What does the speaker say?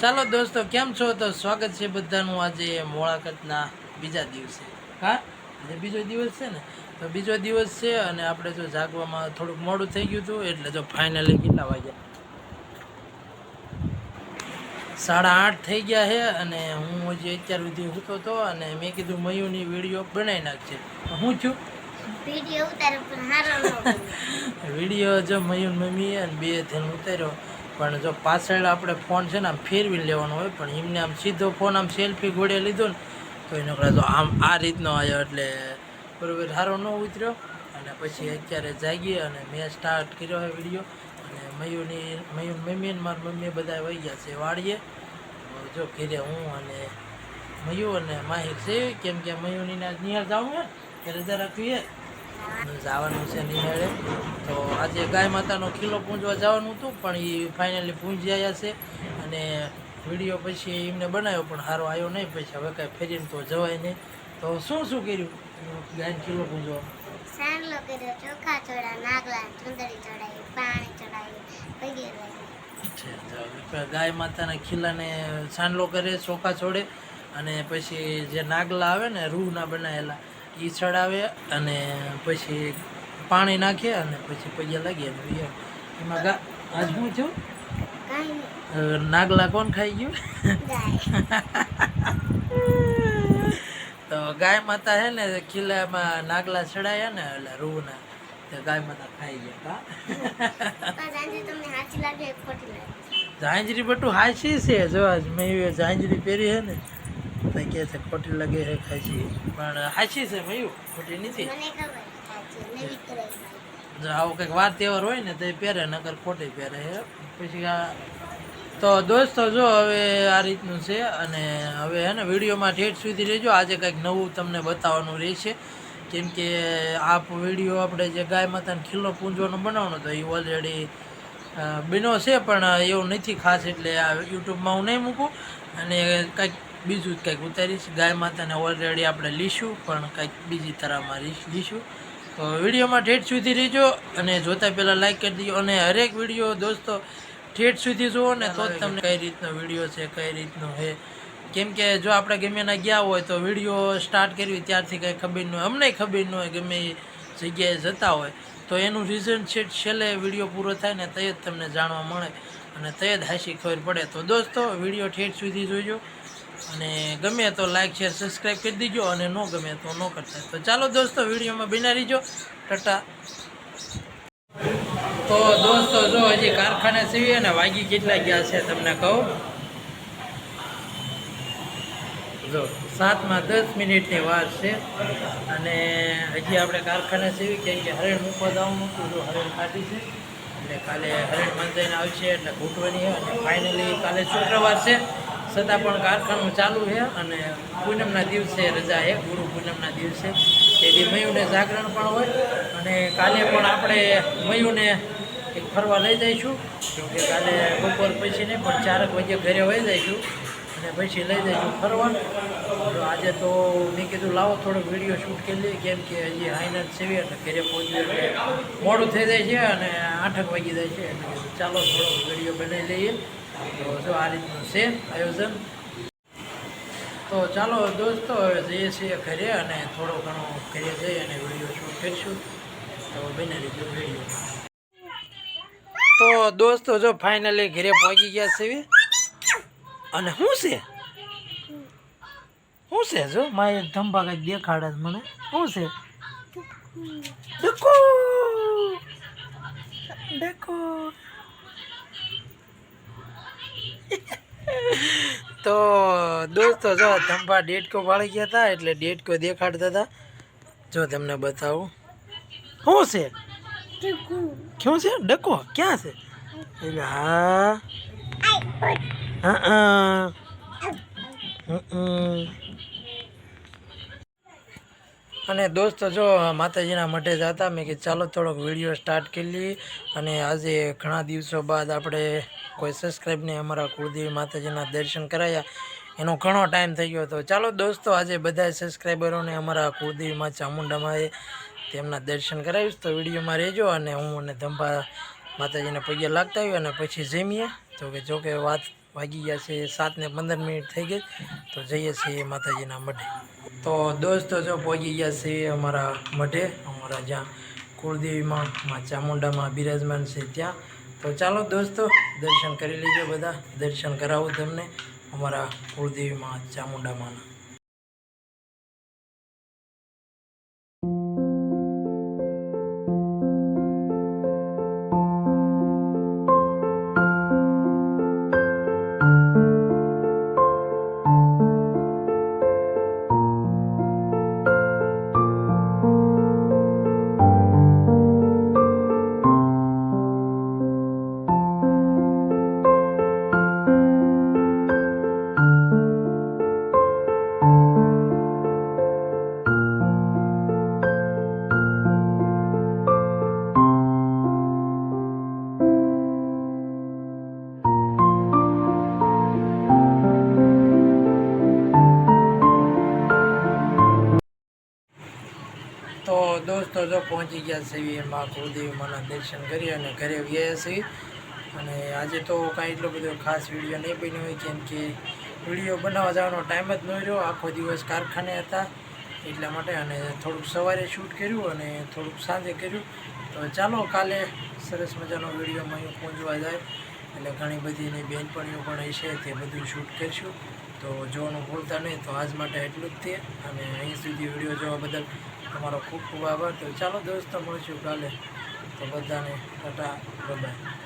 ચાલો દોસ્તો કેમ છો? તો સ્વાગત છે બધાનું આજે મોળાકતના બીજા દિવસે. હા? આજે બીજો દિવસ છે ને? તો બીજો દિવસ છે અને આપણે જો જાગવામાં થોડુંક મોડું થઈ ગયું હતું એટલે જો ફાઇનલી કેટલા વાગ્યા? સાડા આઠ થઈ ગયા છે અને હું હજી અત્યાર સુધી સૂતો હતો અને મેં કીધું મયુની વીડિયો બનાવી નાખશે હું છું? વીડિયો જો મયુન મમ્મી અને બે થઈને ઉતાર્યો. પણ જો પાછળ આપણે ફોન છે ને આમ ફેરવી લેવાનો હોય, પણ એમને આમ સીધો ફોન આમ સેલ્ફી ગોળે લીધો ને, તો એનો કદાચ આમ આ રીતનો આવ્યો એટલે બરોબર સારો ન ઉતર્યો. અને પછી અત્યારે જાગીએ અને મેં સ્ટાર્ટ કર્યો હોય વીડિયો અને મયુની મયુન મમ્મી અને મારી મમ્મી બધા વહી ગયા છે વાડીએ. તો જો ઘેરે હું અને મયુ અને માહિર છે, કેમ કે મયુની નિહાળ જવું ને, ત્યારે જરાક જવાનું છે નિહાળે તો આજે ગાય માતાનો ખીલો પૂંજવા જવાનું હતું પણ એ ફાઇનલી પૂંજી આવ્યા છે. અને વીડિયો પછી એમને બનાવ્યો પણ સારો આવ્યો નહીં. પછી હવે કાંઈ ફેરીને તો જવાય નહીં. તો શું શું કર્યું? ગાયનો ખીલો પૂંજવા? સાંડલો કર્યો ચોખા ચોળા નાગલા ચુંદડી ચડાવી પાણી ચડાવી વગેરે. છે તો ગાય માતાના ખીલાને સાંડલો કરે ચોખા છોડે. અને પછી જે નાગલા આવે ને રૂહના બનાવેલા એ ચડાવે અને પછી પાણી નાખે અને પછી પૈયા લાગીએ. એમાં. ગા આજ શું થયું નાગલા કોણ ખાઈ ગયું? તો ગાય માતા છે ને ખીલામાં નાગલા ચડાયા ને એટલે રૂહના તો ગાય માતા ખાઈ ગયા કા? પણ બટુ હાચી છે જો આજ મેં ઝાંઝરી પહેરી હે ને તો કહે છે ખોટી લાગે છે ખાસી પણ હાચી છે મયું ખોટી નથી. જો આવો કંઈક વાર તહેવાર હોય ને તો એ પહેરે નકર ખોટી પહેરે છે પછી આ તો દોસ્તો જો હવે આ રીતનું છે અને હવે હે ને વિડીયોમાં ઠેઠ સુધી રહેજો. આજે કંઈક નવું તમને બતાવવાનું રહેશે. કેમ કે આ વીડિયો આપણે જે ગાય માતાને ખીલ્લો પૂંજવાનો બનાવવાનો તો એ ઓલરેડી બીનો છે પણ એવું નથી ખાસ એટલે આ યુટ્યુબમાં હું નહીં મૂકું. અને કંઈક બીજું જ કંઈક ઉતારીશ. ગાય માતાને ઓલરેડી આપણે લીશું પણ કંઈક બીજી તરામાં લીશ- તો વિડીયોમાં ઠેઠ સુધી રહેજો અને જોતા પહેલાં લાઈક કરી દીજો. અને હરેક વીડિયો દોસ્તો ઠેઠ સુધી જુઓ ને તો જ તમને કઈ રીતનો વીડિયો છે કઈ રીતનો છે. કેમ કે જો આપણે ગમે ના ગયા હોય તો વીડિયો સ્ટાર્ટ કરવી ત્યારથી કંઈ ખબર ન હોય. અમને ખબર ન હોય ગમે એ જગ્યાએ જતા હોય. તો એનું રિઝન છે છેલ્લે વીડિયો પૂરો થાય ને તે જ તમને જાણવા મળે અને તે જ હાસી ખબર પડે. તો દોસ્તો વીડિયો ઠેઠ સુધી જોજો. અને ગમે તો લાઈક શેર સબસ્ક્રાઈબ કરી દીજો અને ન ગમે તો ન કરતા. તો ચાલો દોસ્તો, વિડીયોમાં બિના રહીજો. ટટા. તો દોસ્તો, જો હજી કારખાને સીવી અને વાગી કેટલા ગયા છે તમને કહું? જો, સાતમાં દસ મિનિટની વાર છે. અને હજી આપણે કારખાને સીવી કેમ કે હરેણ મૂકવા જવાનું હતું, જો હરેણ કાઢી છે. એટલે કાલે હરેણ મંજાઈને આવશે, એટલે ઘૂંટવાની અને ફાઇનલી કાલે શુક્રવાર છે. છતાં પણ કારખાનું ચાલુ છે અને પૂનમના દિવસે રજા છે, ગુરુ પૂનમના દિવસે. તેથી મયુને જાગરણ પણ હોય અને કાલે પણ આપણે મયુને એક ફરવા લઈ જઈશું. કેમકે કાલે બપોર પછી નહીં પણ ચારક વાગે ઘરે વહી જઈશું અને પછી લઈ જઈશું ફરવા. આજે તો મેં કીધું, લાવો થોડોક વીડિયો શૂટ કરી લઈએ. કેમ કે હજી હાઈનર સેવી એટલે ઘરે પહોંચ્યું એટલે મોડું થઈ જાય છે અને આઠક વાગી જાય છે. એટલે ચાલો થોડોક વીડિયો બનાવી લઈએ. જો આ રીતનું છે આયોજન. તો ચાલો દોસ્તો હવે જઈએ છીએ ઘરે અને થોડો ઘણો ઘરે જઈ અને વીડિયો શૂટ કરીશું. તો બને રીતે વીડિયો તો દોસ્તો જો ફાઇનલી ઘરે પહોંચી ગયા છે અને શું છે? શું છે? જો મારે ધંભા કંઈક દેખાડે મને. શું છે? ડકો. ડકો. તો દોસ્તો જો ધંભા ડેટકો વાળી ગયા હતા એટલે ડેટકો દેખાડતા હતા જો તમને બતાવું. શું છે? ક્યું છે? ડકો? ક્યાં છે? એટલે હા. હા હા. અને દોસ્તો, જો માતાજીના મઢે જતા, મેં કે ચાલો થોડોક વીડિયો સ્ટાર્ટ કરી લઈએ. અને આજે ઘણા દિવસો બાદ આપણે કોઈ સબસ્ક્રાઈબને અમારા કુળદેવી માતાજીના દર્શન કરાયા. એનો ઘણો ટાઈમ થઈ ગયો હતો. ચાલો દોસ્તો, આજે બધા સબસ્ક્રાઈબરોને અમારા કુળદેવીમાં ચામુંડામાં તેમના દર્શન કરાવીશ. તો વિડીયોમાં રહેજો અને હું અને ધંભા માતાજીને પગે લાગતા આવ્યો અને પછી જમીએ. તો કે જો કે વાત વાગી ગયા છે સાત ને પંદર મિનિટ થઈ ગઈ. તો જઈએ છીએ માતાજીના મઢે. તો દોસ્તો, જો પહોંચી ગયા છે અમારા મઢે, અમારા જ્યાં કુળદેવીમાં, માં ચામુંડામાં બિરાજમાન છે ત્યાં. તો ચાલો દોસ્તો, દર્શન કરી લેજો બધા. દર્શન કરાવું તમને અમારા કુળદેવીમાં, ચામુંડામાંના. તો દોસ્તો જો પહોંચી ગયા છે એમાં કુળદેવી માના દર્શન કરી અને ઘરે ગયા છીએ અને આજે તો કાંઈ એટલો બધો ખાસ વીડિયો નહીં બન્યો હોય, કેમ કે વીડિયો બનાવવા જવાનો ટાઈમ જ ન રહ્યો. આખો દિવસ કારખાને હતા એટલા માટે અને થોડુંક સવારે શૂટ કર્યું અને થોડુંક સાંજે કર્યું. તો ચાલો કાલે સરસ મજાનો વિડીયોમાં અહીં પહોંચવા જાય. એટલે ઘણી બધી એની બહેનપણીઓ પણ હશે તે બધું શૂટ કરીશું. તો જોવાનું ભૂલતા નહીં. તો આજ માટે એટલું જ તે. અને અહીં સુધી વીડિયો જોવા બદલ તમારો ખૂબ ખૂબ આભાર. તો ચાલો દોસ્તો મળીશું કાલે. તો બધાને ટાટા બાય